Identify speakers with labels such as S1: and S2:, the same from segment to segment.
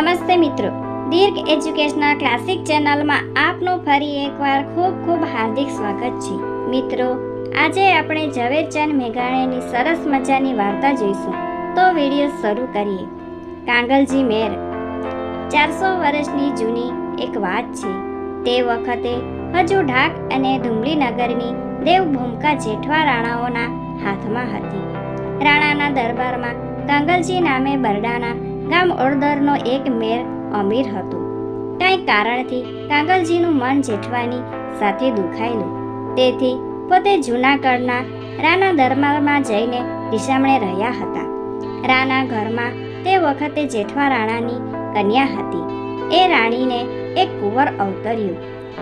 S1: નમસ્તે મિત્રો. દીર્ઘ educational classic ચેનલમાં આપનું ફરી એકવાર ખૂબ ખૂબ હાર્દિક સ્વાગત છે. મિત્રો, આજે આપણે ઝવેરચંદ મેઘાણીની સરસ મજાની વાર્તા જોઈશું. તો વીડિયો શરૂ કરીએ. કાંગલજી મેર. ચારસો વર્ષની જૂની એક વાત છે. તે વખતે હજુ ઢાક અને ધુમલીનગરની દેવભૂમિકા જેઠવા રાણાઓના હાથમાં હતી. રાણાના દરબારમાં કાંગલજી નામે બરડાના ગામ ઓળદરનો એક મેર અમીર હતું. કાંઈ કારણથી કાંગલજીનું મન જેઠવાની સાથે દુખાયેલું. તેથી પોતે જૂનાગઢના રાના દરબારમાં જઈને રિસામણે રહ્યા હતા. રાના ઘરમાં તે વખતે જેઠવા રાણાની કન્યા હતી. એ રાણીને એક કુંવર અવતર્યું.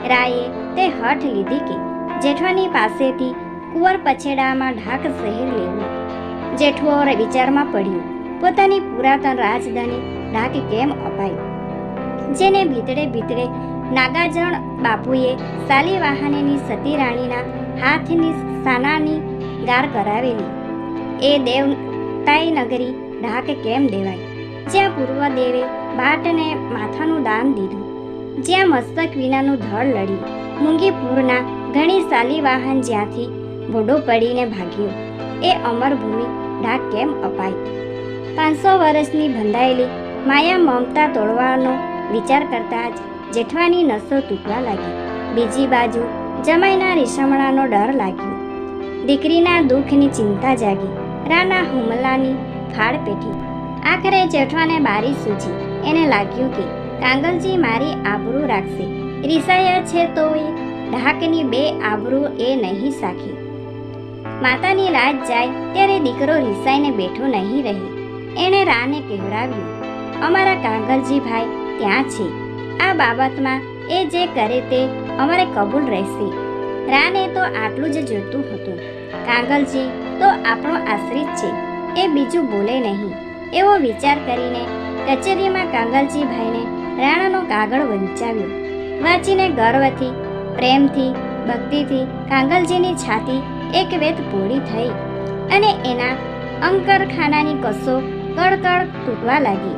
S1: રાયે તે હઠ લીધી કે જેઠવાની પાસેથી કુંવર પછેડામાં ઢાક શહેર લેવું. જેઠવો વિચારમાં પડ્યું પોતાની પુરાતન રાજધાની ઢાક કેમ અપાઈ? જેને ભીતરે ભીતરે નાગાર્જુન બાપુએ સાલીવાહનેની સતી રાણીના હાથની સાનાની ગાર કરાવેલી. એ દેવતાઈ નગરી ઢાક કેમ દેવાય જ્યાં પૂર્વ દેવે ભાટને માથાનું દાન દીધું. જ્યાં મસ્તક વિનાનું ધળ લડ્યું. મુંગીપુરના ઘણી સાલીવાહન જ્યાંથી ભોડો પડીને ભાગ્યો. એ અમરભૂમિ ઢાક કેમ અપાઈ? પાંચસો વર્ષની બંધાયેલી માયા મમતા તોડવાનો વિચાર કરતા જ જેઠવાની નસો તૂટવા લાગી. બીજી બાજુ જમાઈના રીસમણાનો ડર લાગ્યો. દીકરીના દુઃખની ચિંતા જાગી. રાના હુમલાની ફાળ પેઠી. આખરે જેઠવાને બારી સૂજી. એને લાગ્યું કે કાંગલજી મારી આબરૂ રાખશે. રીસાયા છે તો એ ઢાકની બે આબરૂ એ નહીં સાખી. માતાની રાત જાય ત્યારે દીકરો રીસાઈને બેઠો નહીં રહે. એણે રાને કહેવડાવ્યું, અમારા કાંગરજી ભાઈ ત્યાં છે. આ બાબતમાં એ જે કરે તે અમારે કબૂલ રહેશે. રાને તો આટલું જ જોતું હતું. કાંગલજી તો આપણો આશ્રિત છે, એ બીજું બોલે નહીં. એવો વિચાર કરીને કચેરીમાં કાંગલજી ભાઈને રાણાનો કાગળ વંચાવ્યો. વાંચીને ગર્વથી, પ્રેમથી, ભક્તિથી કાંગલજીની છાતી એક વેત પૂરી થઈ અને એના અંકરખાનાની કસો કડકડ તૂટવા લાગી.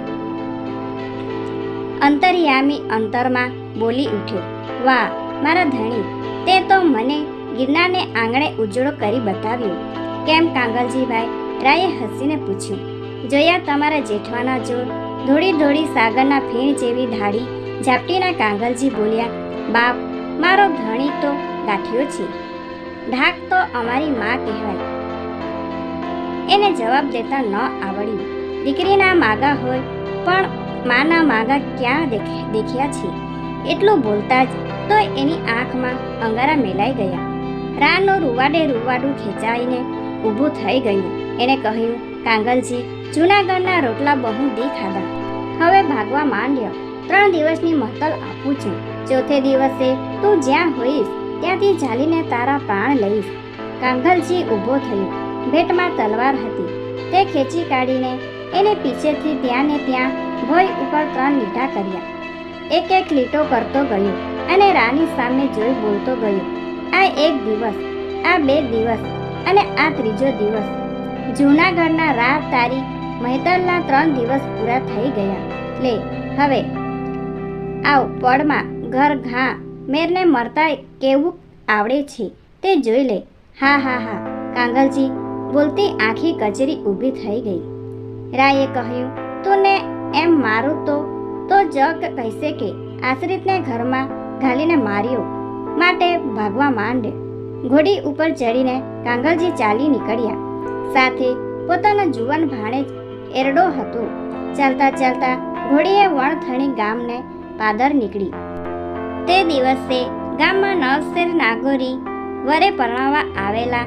S1: અંતરિયામી અંતરમાં બોલી ઉઠ્યો, વાહ, મારા ધણી, તે તો મને ગિરનારને આંગણે ઉજળો કરી બતાવ્યો. કેમ કાંગલજીભાઈ? રાયે હસીને પૂછ્યું. જોયા તમારા જેઠવાના જોર, ધોળી ધોળી સાગરના ફીણ જેવી ધાડી, ઝાપટીના કાંગલજી બોલ્યા. બાપ, મારો ધણી તો ગાંઠ્યો છે. ઢાક તો અમારી માં કહેવાય. એને જવાબ દેતા ન આવડ્યું. દીકરીના માગા હોય, પણ માના માગા ક્યાં દેખ- દેખ્યા છે? એટલું બોલતા જ તો એની આંખમાં અંગારા મેલાઈ ગયા. રાનું રૂવાડે રૂવાડું ખેંચાઈને ઊભું થઈ ગયું. એણે કહ્યું, કાંગલજી, જૂનાગઢના રોટલા બહુ દી ખાધા હવે ભાગવા માંડ્યો. ત્રણ દિવસની મહતલ આપું છું. ચોથે દિવસે તું જ્યાં હોઈશ, ત્યાંથી ઝાલીને તારા પ્રાણ લઈશ. કાંગલજી ઊભો થયો. ભેટમાં તલવાર હતી. તે ખેંચી કાઢીને એને પીછેથી ત્યાં ને ત્યાં ભોય ઉપર ત્રણ લીટા કર્યા. એક એક લીટો કરતો ગયો અને રાની સામે જોઈ બોલતો ગયો, આ એક દિવસ, આ બે દિવસ અને આ ત્રીજો દિવસ. જૂનાગઢના રાત તારીખ મહેતલના ત્રણ દિવસ પૂરા થઈ ગયા. લે, હવે આવ પડમાં ઘર ઘા, મેરને મરતા કેવું આવડે છે તે જોઈ લે. હા હા હા, કાંગલજી, બોલતી આખી કચેરી ઊભી થઈ ગઈ. રાયે કહ્યું તું ને એમ મારું તો તો જગ કહેશે કે આશ્રિતને ઘરમાં ઘાલીને માર્યો. માટે ભાગવા માંડ. ઘોડી ઉપર ચડીને કાંગલજી ચાલી નીકળ્યા. સાથે પોતાનો જુવાન ભાણેજ એરડો હતો. ચાલતા ચાલતા ઘોડીએ વણથણી ગામને પાદર નીકળી. તે દિવસે ગામમાં નવસેર નાગોરી વરે પરણાવવા આવેલા.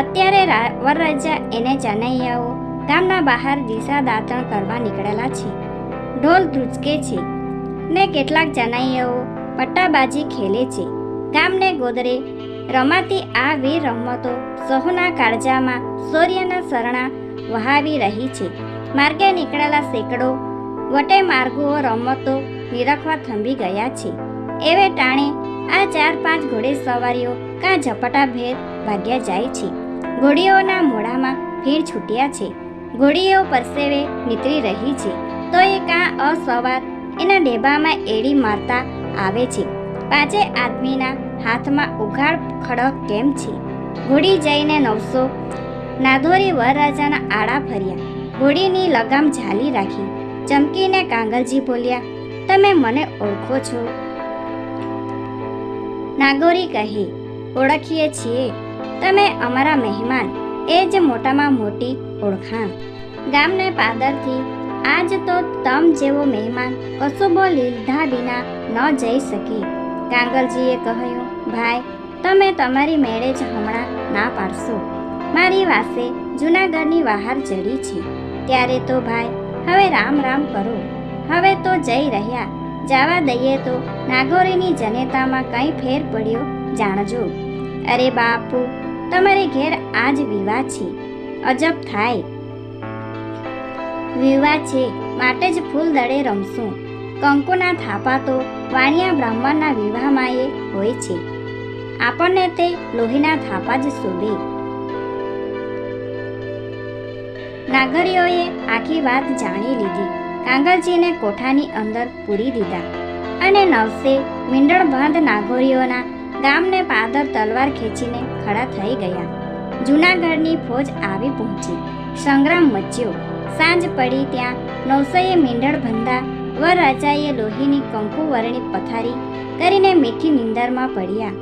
S1: અત્યારે વરરાજા એને જનૈયાઓ ગામના બહાર દિશા દાતણ કરવા નીકળેલા છે. ઢોલ ધ્રુચકે છે. ને કેટલાક જનાઈઓ પટ્ટાબાજી ખેલે છે. ગામને ગોદરે રમાતી આ વીર રમતો સહુના કાળજામાં સૂર્યના સરણા વહાવી રહી છે. માર્ગે નીકળેલા સેંકડો વટે માર્ગો રમતો નિરખવા થંભી ગયા છે. એવે ટાણે આ ચાર પાંચ ઘોડે સવારીઓ કાં ઝપટા ભેર ભાગ્યા જાય છે. ઘોડીઓના મોઢામાં ભીડ છૂટ્યા છે. ઘોડીઓ પરસેવે નીતરી રહી છે. તો એ કાં અસવાર એના ડેબામાં એડી મારતા આવે છે. પાંચે આદમીના હાથમાં ઉઘાડ ખડક કેમ છે? ઘોડી જઈને નવસો નાધોરી વરરાજાના આડા ફર્યા. ઘોડીની લગામ ઝાલી રાખી. ચમકીને કાંગલજી બોલ્યા, તમે મને ઓળખો છો? નાગોરી કહે, ઓળખીએ છીએ. તમે અમારા મહેમાન. એ જ મોટામાં મોટી ઓળખાણ. ગામને પાદરથી, આજ તો તમ જેવો મહેમાન કસુબો લીધા વિના ન જઈ શકી. કાંગલજીએ કહ્યું, ભાઈ, તમે તમારી મેળે જ હમણાં ના પાડશો. મારી વાસે જૂનાગઢની બહાર ચડી છે. ત્યારે તો ભાઈ, હવે રામ રામ કરો. હવે તો જઈ રહ્યા. જવા દઈએ તો નાગોરીની જનેતામાં કંઈ ફેર પડ્યો જાણજો. અરે બાપુ, તમારે ઘેર આજ વિવાહ છે. અજબ થાય. વિવાહ છે, માટે જ ફૂલ દળે રમશું. કંકુના થાપા તો વાણિયા બ્રાહ્મણના વિવાહમાં એ હોય છે. આપણને તે લોહીના થાપા જ શોભે. નાગરીઓએ આખી વાત જાણી લીધી. કાંગલજીને કોઠાની અંદર પૂરી દીધા. અને નવસે મીંડળબંધ નાગોરીઓના ગામને પાદર તલવાર ખેંચીને ખડા થઈ ગયા. જૂનાગઢની ફોજ આવી પહોંચી. સંગ્રામ મચ્યો. સાંજ પડી ત્યાં નવસોએ મીંડળ ભંધા વરરાજાએ લોહીની કંકુવર્ણી પથારી કરીને મીઠી નિંદરમાં પડ્યા.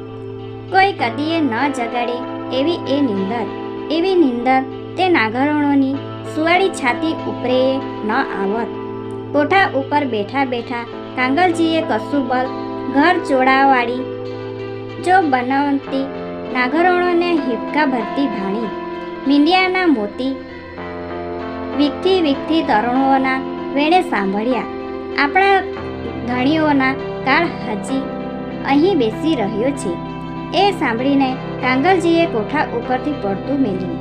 S1: કોઈ કદીએ ન જગાડે એવી એ નિંદર, એવી નિંદર તે નાગરણોની સુવાળી છાતી ઉપરે ન આવત. કોઠા ઉપર બેઠા બેઠા કાંગલજીએ કસુબલ ઘર ચોડાવાળી જો બનાવતી નાગરણોને હિપકા ભરતી ભાણી. મીંડિયાના મોતી વીખથી વીખથી તરુણોના વેણે સાંભળ્યા. આપણા ધણીઓના કાળ હજી અહીં બેસી રહ્યો છે. એ સાંભળીને કાંગલજીએ કોઠા ઉપરથી પડતું મેલ્યું.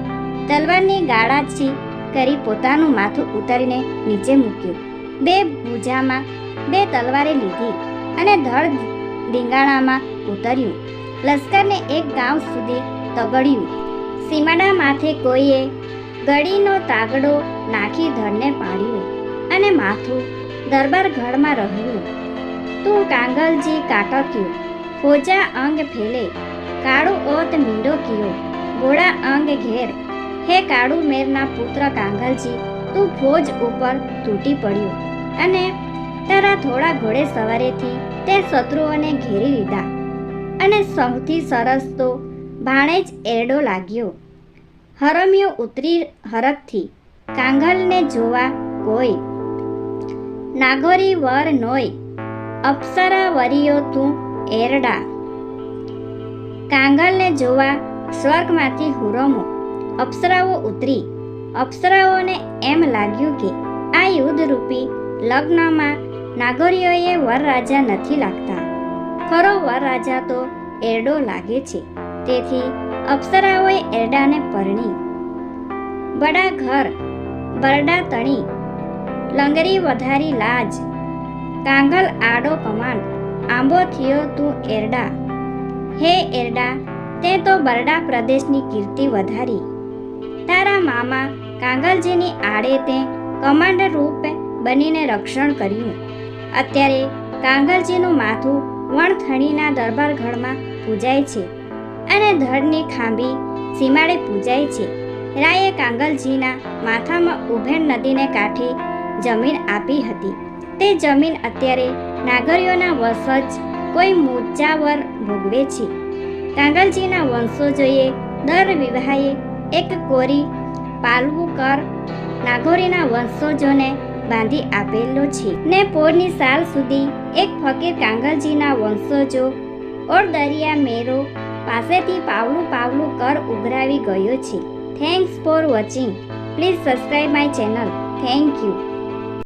S1: તલવારની ગાળાચી કરી પોતાનું માથું ઉતારીને નીચે મૂક્યું. બે ભૂજામાં બે તલવારે લીધી અને ધડ ડીંગાણામાં ઉતર્યું. લશ્કરને એક ગાંવ સુધી તગડ્યું. સીમાડા માથે કોઈએ ગળીનો તાગડો નાખી ધરને પાડ્યું અને માથું દરબાર ઘરમાં રહ્યું તું કાંગલજી કાકક્યું ફોજા અંગ ફેલે, કાળું ઓત મીંડો કિયો ઘોડા અંગ ઘેર. હે કાળુ મેરના પુત્ર કાંગલજી, તું ફોજ ઉપર તૂટી પડ્યો અને તારા થોડા ઘોડે સવારેથી તે શત્રુઓને ઘેરી લીધા અને સૌથી સરસ તો ભાણે જ એરડો લાગ્યો. હરમ્યો ઉતરી હરખથી કાંગલને જોવા કોઈ નાગોરી વર નોય અપ્સરા વરિયો તું એરડા. કાંગલને જોવા સ્વર્ગમાંથી હુરમો, અપ્સરાઓ ઉતરી. અપ્સરાઓને એમ લાગ્યું કે આ યુદ્ધરૂપી લગ્નમાં નાગરીઓએ વરરાજા નથી લાગતા. ખરો વરરાજા તો એરડો લાગે છે. તેથી અપ્સરાઓએ એરડાને પરણી. બડા ઘર, બરડા તણી, લંગરી વધારી લાજ. કાંગલ આડો કમાન, આંબો થયો તું એરડા. હે એરડા, તે તો બરડા પ્રદેશની કીર્તિ વધારી. તારા મામા કાંગલજીની આડે તે કમાન્ડ રૂપે બનીને રક્ષણ કર્યું. અત્યારે કાંગલજીનું માથું વણથણીના દરબારગઢમાં પૂજાય છે. અને ધડની ખાંભી સીમાડે પૂજાય છે. રાયે કાંગલજીના માથામાં ઉભેણ નદીને કાંઠે જમીન આપી હતી. તે જમીન અત્યારે નાગરીઓના વંશજ કોઈ મૂર્જાવર ભોગવે છે. કાંગલજીના વંશજોએ દર વિવાહે એક કોરી પાલવું કર નાગોરીના વંશજોને બાંધી આપેલો છે. ને પોરની સાલ સુધી એક ફકીર કાંગલજીના વંશજો ઓર દરિયા મેરો પાસેથી પાવલું પાવલું કર ઉઘરાવી ગયો છે. Thanks for watching please subscribe my channel thank you